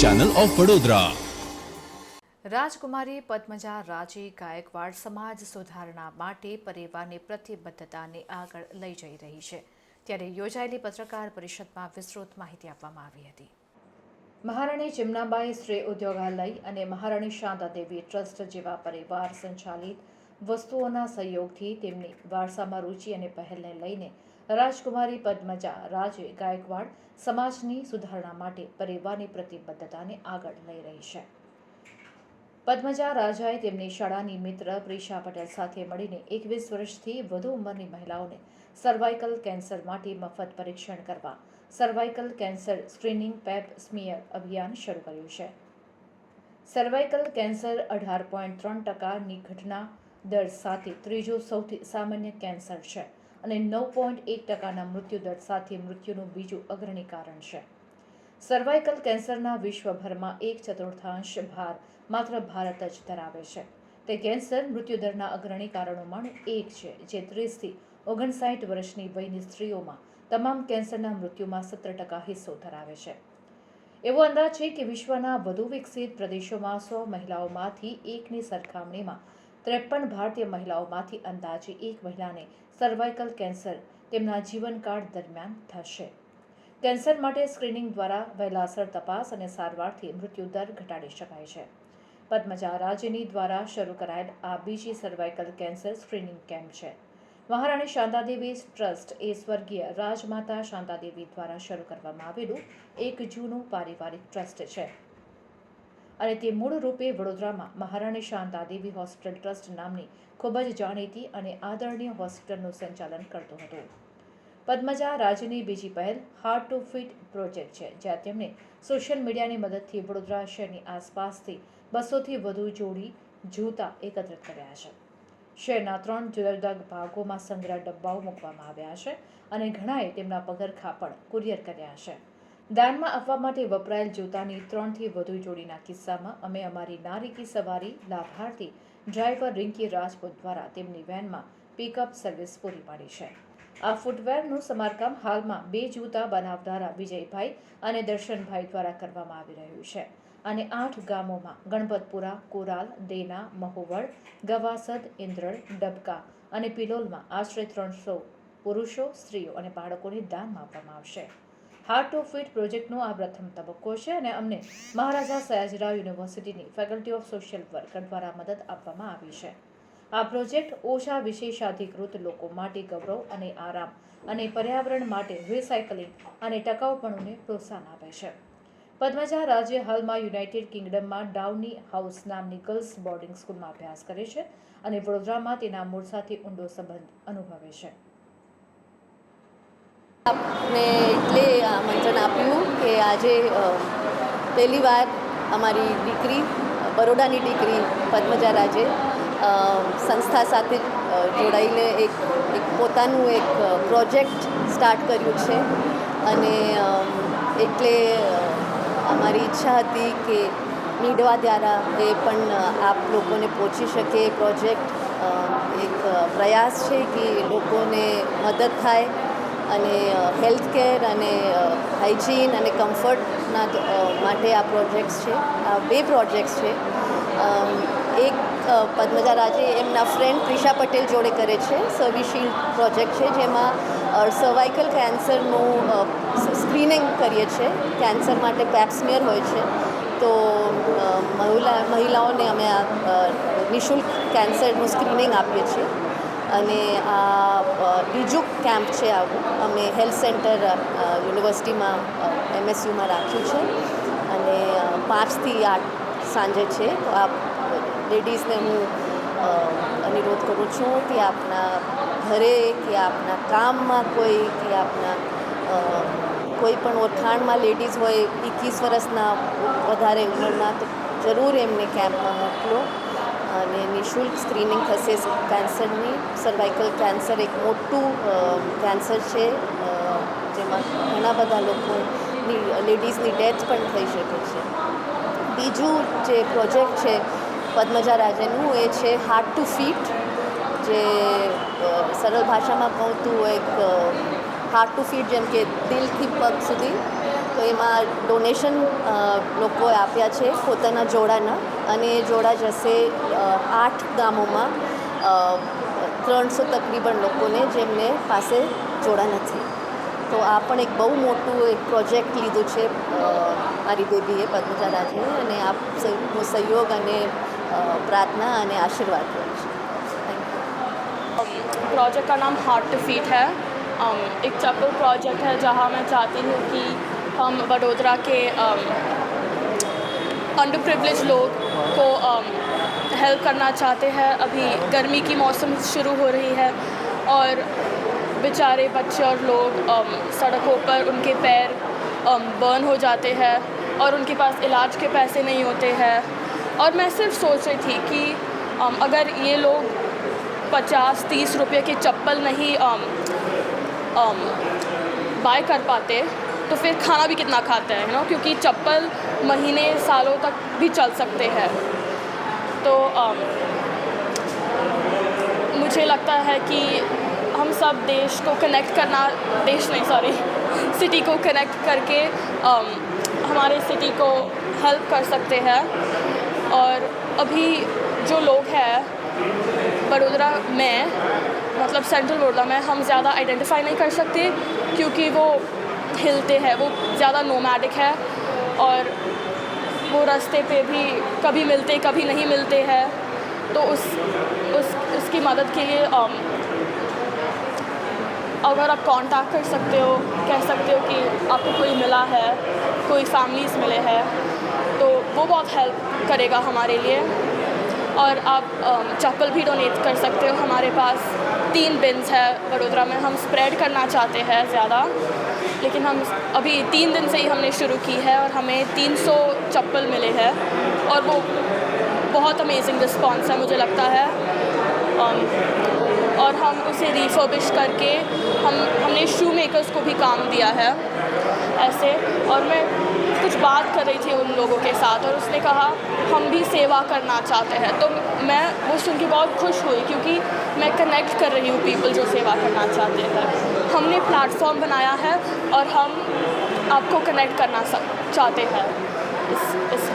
Channel of Vadodara રાજકુમારી પદ્મજા રાજી ગાયકવાડ સમાજ સુધારણા માટે પરિવારની પ્રતિબદ્ધતાને આગળ લઈ જઈ રહી છે. ત્યારે યોજાયેલી પત્રકાર પરિષદમાં વિસ્તૃત માહિતી આપવામાં આવી હતી. મહારાણી ચિમનાબાઈ શ્રી ઉદ્યોગાલય અને મહારાણી શાંતાદેવી ટ્રસ્ટ જેવા પરિવાર સંચાલિત વસ્તુઓના સહયોગથી તેમની વારસામાં રુચિ અને પહેલને લઈને રાજકુમારી પદ્મજા રાજે ગાયકવાડ સમાજની સુધારણા માટે પરિવારની પ્રતિબદ્ધતાને આગળ લઈ રહી છે. પદ્મજા રાજાએ તેમની શાળાની મિત્ર પ્રિશા પટેલ સાથે મળીને એકવીસ વર્ષથી વધુ ઉંમરની મહિલાઓને સર્વાઇકલ કેન્સર માટે મફત પરીક્ષણ કરવા cervical cancer screening pap smear અભિયાન શરૂ કર્યું છે. સર્વાઇકલ કેન્સર અઢાર પોઈન્ટ ત્રણ ટકાની ઘટના દર સાથે ત્રીજું સૌથી સામાન્ય કેન્સર છે. અને નવ પોઈન્ટ એક ટકાના મૃત્યુદર સાથે મૃત્યુનું બીજું અગ્રણી કારણ છે. સર્વાઇકલ કેન્સરના વિશ્વભરમાં એક ચતુર્થાંશ ભાર માત્ર ભારત જ ધરાવે છે. તે કેન્સર મૃત્યુદરના અગ્રણી કારણોમાંનું એક છે, જે ત્રીસથી ઓગણસાઠ વર્ષની વયની સ્ત્રીઓમાં તમામ કેન્સરના મૃત્યુમાં સત્તર ટકા હિસ્સો ધરાવે છે. એવો અંદાજ છે કે વિશ્વના વધુ વિકસિત પ્રદેશોમાં સો મહિલાઓમાંથી એકની સરખામણીમાં ત્રેપન ભારતીય મહિલાઓમાંથી અંદાજે એક મહિલાને સર્વાઇકલ કેન્સર તેમના જીવનકાળ દરમિયાન થશે. કેન્સર માટે સ્ક્રીનિંગ દ્વારા વહેલાસર તપાસ અને સારવારથી મૃત્યુદર ઘટાડી શકાય છે. પદ્મજા રાજની દ્વારા શરૂ કરાયેલ આ બીજી સર્વાઇકલ કેન્સર સ્ક્રીનિંગ કેમ્પ છે. મહારાણી શાંતાદેવી ટ્રસ્ટ એ સ્વર્ગીય રાજમાતા શાંતાદેવી દ્વારા શરૂ કરવામાં આવેલું એક જૂનું પારિવારિક ટ્રસ્ટ છે. અને તે મૂળ રૂપે વડોદરામાં મહારાણી શાંતાદેવી હોસ્પિટલ ટ્રસ્ટ નામની ખૂબ જ જાણીતી અને આદરણીય હોસ્પિટલનું સંચાલન કરતો હતો. પદ્મજા રાજની બીજી પહેલ હાર્ટ ટુ ફિટ પ્રોજેક્ટ છે, જ્યાં તેમણે સોશિયલ મીડિયાની મદદથી વડોદરા શહેરની આસપાસથી બસોથી વધુ જોડી જૂતા એકત્રિત કર્યા છે. શહેરના ત્રણ જુદા જુદા ભાગોમાં સંગ્રહ ડબ્બાઓ મૂકવામાં આવ્યા છે અને ઘણાએ તેમના પગરખા પણ કુરિયર કર્યા છે. દાનમાં આપવા માટે વપરાયેલ જૂતાની ત્રણથી વધુ જોડીના કિસ્સામાં અમે અમારી નારીકી સવારી લાભાર્થી ડ્રાઈવર રિંકી રાજપૂત દ્વારા તેમની વેનમાં પિકઅપ સર્વિસ પૂરી પાડી છે. આ ફૂટવેરનું સમારકામ હાલમાં બે જૂતા બનાવનારા વિજયભાઈ અને દર્શનભાઈ દ્વારા કરવામાં આવી રહ્યું છે અને આઠ ગામોમાં ગણપતપુરા, કોરાલ, દેના, મહુવડ, ગવાસદ ઇન્દ્રળ ડબકા અને પિલોલમાં આશરે ત્રણસો પુરુષો, સ્ત્રીઓ અને બાળકોને દાનમાં આપવામાં આવશે. હાર્ટ ઓફ ફિટ પ્રોજેક્ટનો આ પ્રથમ તબક્કો છે અને અમને મહારાજા સયાજીરાવ યુનિવર્સિટીની ફેકલ્ટી ઓફ સોશિયલ વર્ક દ્વારા મદદ આપવામાં આવી છે. આ પ્રોજેક્ટ ઓછા વિશેષાધિકૃત લોકો માટે ગૌરવ અને આરામ અને પર્યાવરણ માટે રિસાયકલિંગ અને ટકાઉપણુંને પ્રોત્સાહન આપે છે. પદ્મજા રાજ્ય હાલમાં યુનાઇટેડ કિંગડમમાં ડાઉની હાઉસ નામની ગર્લ્સ બોર્ડિંગ સ્કૂલમાં અભ્યાસ કરે છે અને વડોદરામાં તેના મૂળ સાથે ઊંડો સંબંધ અનુભવે છે એટલે આમંત્રણ આપ્યું કે આજે પહેલી વાર અમારી દીકરી, બરોડાની દીકરી પદ્મજા રાજે સંસ્થા સાથે જોડાઈને એક એક પોતાનું એક પ્રોજેક્ટ સ્ટાર્ટ કર્યું છે. અને એટલે અમારી ઈચ્છા હતી કે મીડવા દ્વારા એ પણ આપ લોકોને પહોંચી શકે. પ્રોજેક્ટ એક પ્રયાસ છે કે લોકોને મદદ થાય. અને હેલ્થ કેર અને હાઇજીન અને કમ્ફર્ટના માટે આ પ્રોજેક્ટ્સ છે. આ બે પ્રોજેક્ટ્સ છે. એક પદ્મજા રાજે એમના ફ્રેન્ડ પ્રિશા પટેલ જોડે કરે છે. સર્વિશીલ્ડ પ્રોજેક્ટ છે, જેમાં સર્વાઇકલ કેન્સરનું સ્ક્રીનિંગ કરીએ છીએ કેન્સર માટે પેપ્સમેર હોય છે. તો મહિલા, મહિલાઓને અમે આ નિઃશુલ્ક કેન્સરનું સ્ક્રીનિંગ આપીએ છીએ. અને આ બીજું કેમ્પ છે આવું, અમે હેલ્થ સેન્ટર યુનિવર્સિટીમાં એમએસયુમાં રાખ્યું છે. અને પાંચથી આઠ સાંજે છે. તો આપ લેડીઝને હું અનુરોધ કરું છું કે આપના ઘરે, કે આપના કામમાં કોઈ, કે આપના કોઈ પણ ઓળખાણમાં લેડીઝ હોય, એકવીસ વર્ષના વધારે ઉંમરના, તો જરૂર એમને કેમ્પમાં મોકલો. અને નિઃશુલ્ક સ્ક્રીનિંગ થશે કેન્સરની સર્વાઇકલ કેન્સર એક મોટું કેન્સર છે જેમાં ઘણા બધા લોકોની લેડીઝની ડેથ પણ થઈ શકે છે. બીજું જે પ્રોજેક્ટ છે પદ્મજા રાજેનું એ છે હાર્ટ ટુ ફીટ જે સરળ ભાષામાં કહું તો એક હાર્ટ ટુ ફીટ જેમ કે દિલથી પગ સુધી તો તો એમાં ડોનેશન લોકોએ આપ્યા છે પોતાના જોડાના અને એ જોડા જશે અ, આઠ ગામોમાં અ, ત્રણસો તકરીબન લોકોને જેમને પાસે જોડા નથી તો આ પણ એક બહુ મોટું એક પ્રોજેક્ટ લીધું છે અ, મારી બેબીએ પદ્મજા રાજે અને આપ સૌનો સહયોગ અને અ, પ્રાર્થના અને આશીર્વાદ રહ્યો છે થેન્ક યુ प्रोजेक्ट का नाम हार्ट टू फीट है um, एक चप्पल प्रोजेक्ट है जहाँ मैं चाहती हूँ कि हम वडोदरा के अंडर प्रिवलेज लोग को हेल्प करना चाहते हैं। अभी गर्मी की मौसम शुरू हो रही है और बेचारे बच्चे और लोग सड़कों पर उनके पैर बर्न हो जाते हैं और उनके पास इलाज के पैसे नहीं होते हैं। और मैं सिर्फ़ सोच रही थी कि अगर ये लोग पचास तीस रुपये की चप्पल नहीं बाय कर पाते तो फिर खाना भी कितना खाते हैं ना क्योंकि चप्पल महीने सालों तक भी चल सकते हैं। तो um, मुझे लगता है कि हम सब देश को कनेक्ट करना देश नहीं सॉरी सिटी को कनेक्ट करके um, हमारे सिटी को हेल्प कर सकते हैं। और अभी जो लोग हैं बड़ोदरा में मतलब सेंट्रल बड़ोदरा में हम ज़्यादा आइडेंटिफाई नहीं कर सकते क्योंकि वो हिलते हैं वो ज़्यादा नोमैडिक है और वो रास्ते पे भी कभी मिलते कभी नहीं मिलते हैं। तो उस उस उसकी मदद के लिए um, अगर आप कांटेक्ट कर सकते हो कह सकते हो कि आपको कोई मिला है कोई फैमिलीज़ मिले हैं तो वो बहुत हेल्प करेगा हमारे लिए। और आप चप्पल भी डोनेट कर सकते हो हमारे पास। तीन बिन्स है वडोदरा में हम स्प्रेड करना चाहते हैं ज़्यादा। लेकिन हम अभी तीन दिन से ही हमने शुरू की है और हमें 300 चप्पल मिले हैं और वो बहुत अमेजिंग रिस्पॉन्स है मुझे लगता है। अम, और हम उसे रिफर्बिश करके हम हमने शू मेकर्स को भी काम दिया है ऐसे। और मैं कुछ बात कर रही थी उन लोगों के साथ और उसने कहा हम भी सेवा करना चाहते हैं। तो मैं वो सुन के बहुत खुश हुई क्योंकि मैं कनेक्ट कर रही हूँ पीपल जो सेवा करना चाहते हैं। हमने प्लेटफॉर्म बनाया है और हम आपको कनेक्ट करना सा- चाहते हैं इस इस